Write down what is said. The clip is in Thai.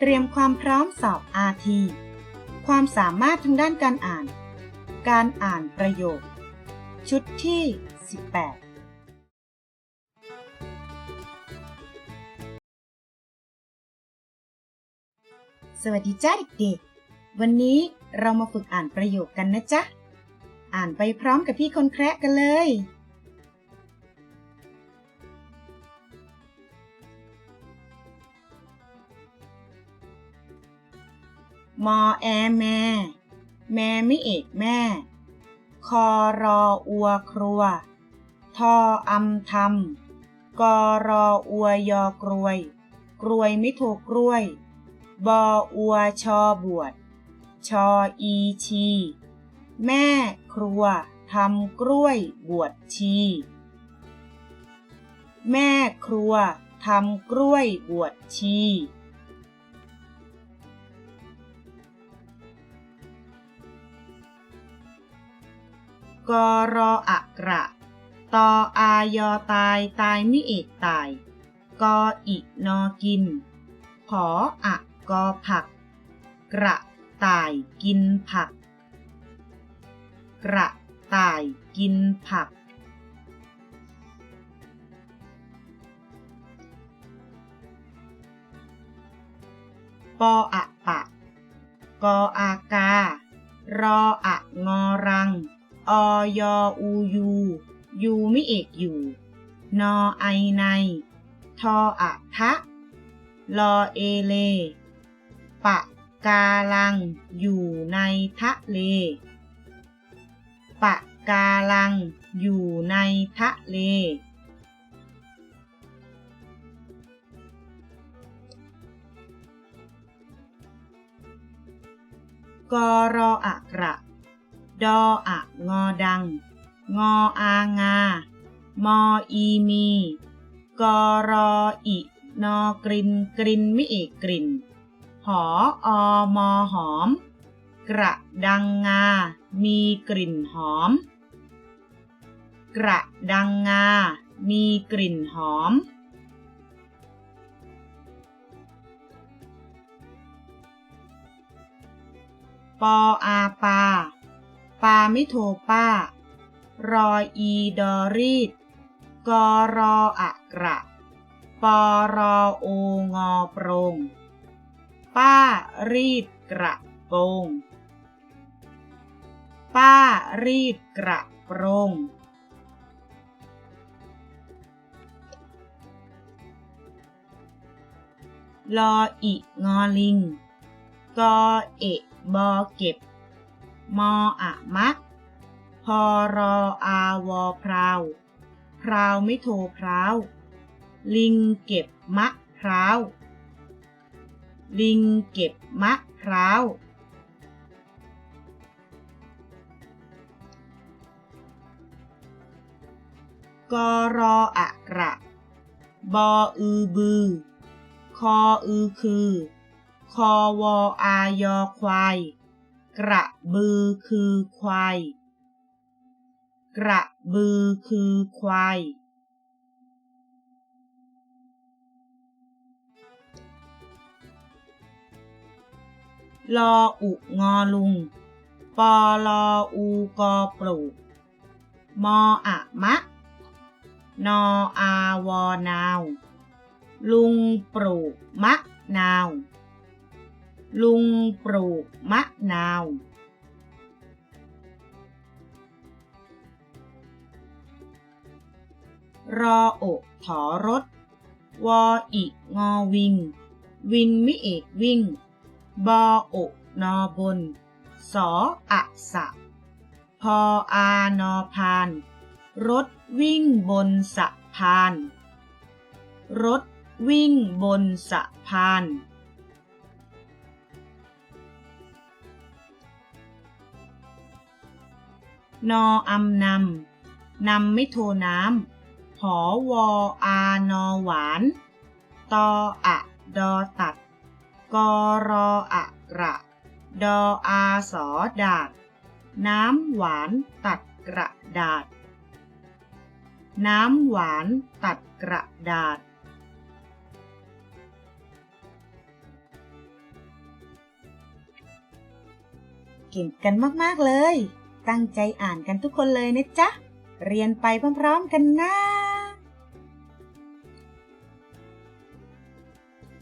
เตรียมความพร้อมสอบอาทีความสามารถทางด้านการอ่าน การอ่านประโยค ชุดที่ 18สวัสดีจ้าเด็กๆ วันนี้เรามาฝึกอ่านประโยคกันนะจ๊ะ อ่านไปพร้อมกับพี่คนแคระกันเลย มอแอแม่ แม่ไม่เอกแม่ คอรออัวครัว ทออำทำกอรออัวยอกรวย กรวยไม่ถูกกล้วย บออัวชอบวช ชออีชี แม่ครัวทำกล้วยบวชชี แม่ครัวทำกล้วยบวชชี กรออะกระ ตออายอตายตายมิเอกตาย กออินอกินผออะกอผัก กระต่ายกินผัก กระต่ายกินผักปออะปะ กออากา รออะงอรัง ออยอูยูยูไม่เอกอยู่ นอไอใน ทออะทะ ลอเอเล ปะกาลัง อยู่ในทะเล ปะกาลัง อยู่ในทะเล กรออะกระ ดออะงอดัง งออางา มออีมีกรออินอกรินกรินไม่เอกกลิ่นหออมอหอม กระดังงา มีกลิ่นหอม กระดังงา มีกลิ่นหอมปออาปา ปาไม่โทป้ารออีดอรีดกอรออะกระปอรอโองอโปรงป้ารีดกระโปรงป้ารีดกระโปรงลออิงอลิงกอเอะบอเก็บ มออะมักพอรออาวอพราว พราวไม่โทพราว ลิงเก็บมะพร้าว ลิงเก็บมะพร้าวกรออะกระบออือบือ คออือคือ คอวออายอควาย กระบือคือควาย กระบือคือควาย ลออุงอลุง ปอลออูกอปลูก มออะมะ นออาวอนาว ลุงปลูกมะนาว ลุงปลูกมะนาว รออกถอรถ วออิงอวิง วิงมิเอกวิ่ง บออกนอบน สออะสะ พออานอพาน รถวิ่งบนสะพาน รถวิ่งบนสะพานน นออำนำนำไม่โทน้ำหอวออานอหวานตออะดอตัดกอรออะกระดออาสอดาด น้ำหวานตัดกระดาษ น้ำหวานตัดกระดาษเก่งกันมาก ๆ เลย ตั้งใจอ่านกันทุกคนเลยนะจ๊ะ เรียนไปพร้อมๆกันนะ